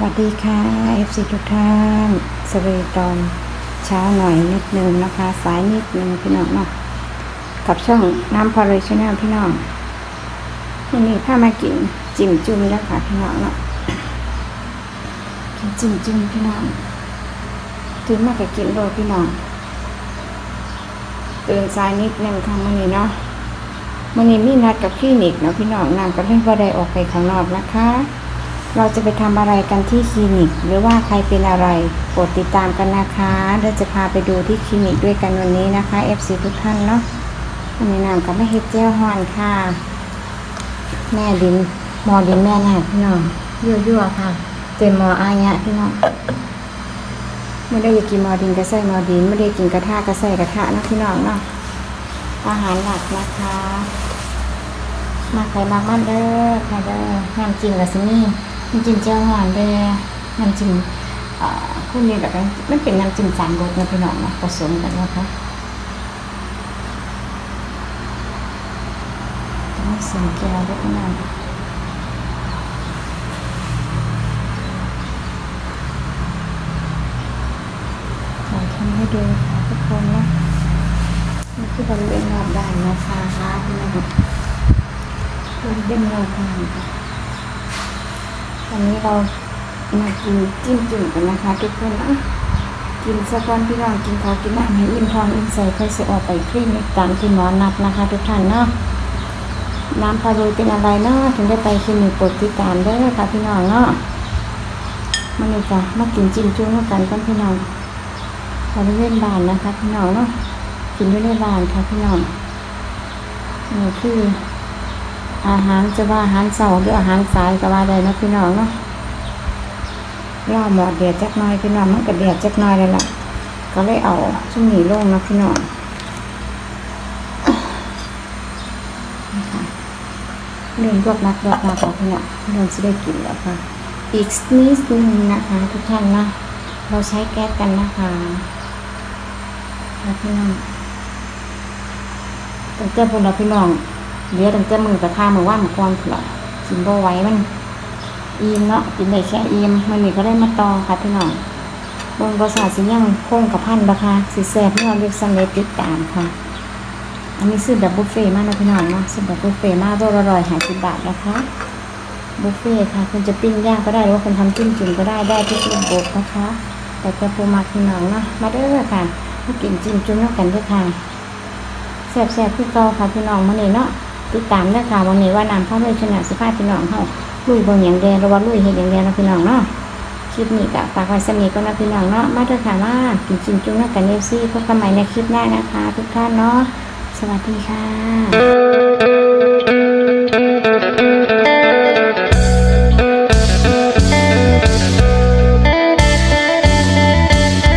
สวัสดีค่ะ FC ทุกท่านสวีตอนเช้าหน่อยนิดนึงนะคะ สายนิดนึงพี่น้องเนาะกับช่องน้ำพอเลยชแนลพี่น้องวันนี้ามากินจิ้มจุ่มแล้วค่ะพี่น้องเนาะกินจิ้มจุ่มพี่น้องตื่นมาก็กินโดยพี่น้องตื่นสายนิดนึงค่ะวันนี้เนาะวันนี้มีนัดกับคลินิกเนาะพี่น้องนางก็เล่นว่าได้ออกไปข้างนอกนะคะ เราจะไปทำอะไรกันที่คลินิก หรือว่าใครเป็นอะไรโปรดติดตามกันนะคะเดี๋ยวจะพาไปดูที่คลินิกด้วยกันวันนี้นะคะ FC ทุกท่านเนาะวันนี้นำกับแม่เฮดเจ้าฮอนค่ะ แม่ดินหมอดินแม่น่ะพี่น้องยั่วๆค่ะ เต็มหมออายะพี่น้องไม่ได้อยากกินหมอดินก็ใส่หมอดินไม่ได้กินกระทะก็ใส่กระทะนะพี่น้องเนาะอาหารหลักนะคะมาใครมามันเด้อค่ะเด้อน้ำจิ้มกับซินี่ น้ำจิ้มเจ้าหวานเด้อน้ำจิ้มเอ่นี่แบบมันเป็นน้ำจิ้มสามรสนะพี่น้องนะผสมกันนะคะต้องใส่แก้วด้วยน้องขอทำให้ดูค่ะทุกคนนะนี่คือบริเวณรอบด้านนะคะพี่น้องคุณเป็นเราทานค่ะ วันนี้เรามากินจิ้มจุ่มกันนะคะ ทุกคนนะกินสักวันพี่น้องกินข้าวกินน้ำให้อิ่มท้องอิ่มใส่ค่อยจะออกไปคลินิกตามที่หมอนัดนะคะ ทุกท่านเนาะน้ำพารุยเป็นอะไรเนาะถึงได้ไปคลินิกปวดติดตามได้อค่ะพี่น้องเนาะมันนี่จ้ะมากินจิ้มจุ่มกันกันพี่น้องบริเวณบ้านนะคะ พี่น้องเนาะกินด้วยในบานค่ะพี่น้องนี่คือ อาหารจะว่าอาหารเสาหรืออาหารสายก็ว่าได้นะพี่น้องเนาะรอหมอดเดียดจักหน้อยพี่น้องมันก็เดียดจักหน้อยเลยล่ะ ก็เลยเอาช่วงนี้ลงนะพี่น้องเรื่องรวบนักรวบนักของพี่น้องเรื่องจะได้กินแล้วค่ะ อีกนิดนึงนะคะ ทุกท่านนะ เราใช้แก๊สกันนะคะพี่น้องแต่พวกเราพี่น้อง เหลือตั้งแต่มือกระทามือว่านมือก่อนพุ่นละกินบ่ไว้มันอิ่มเนาะกินได้แค่อิ่มมันนี่ก็ได้มาต่อค่ะพี่น้องเบิ่งภาษาสิยังคงกับพันราคาสิแซ่บเนาะเรียกสำเร็จติดตามค่ะ อันนี้ซื้อแบบบุฟเฟ่ต์มากนะพี่น้องเนาะซื้อแบบบุฟเฟ่ต์มากตัวละร้อยห้าสิบบาทนะคะบุฟเฟ่ต์ค่ะคุณจะปิ้งย่างก็ได้หรือว่าคุณทำจิ้มจุ่มก็ได้ได้ทุกระบบนะคะ แต่จะปูมาพี่น้องเนาะมาเด้อค่ะมากินจิ้มจุ่มแล้วกันด้วยค่ะแซ่บๆคือเกาค่ะพี่น้องมื้อนี้เนาะ ติดตามได้ค่ะวันนี้ว่านำเข้าด้วยชนะสิพาพี่น้องเขาลุยเบิ่งอย่างแดงหรือว่าลุยเห็นอย่างแดงเนาะพี่น้องเนาะคลิปนี้ก็ฝากไว้สมีก็นะพี่น้องเนาะมาเถอะค่ะมากินจิ้มจุ่มแล้วกันเอฟซีพบกันใหม่ในคลิปหน้านะคะ ทุกท่านเนาะสวัสดีค่ะ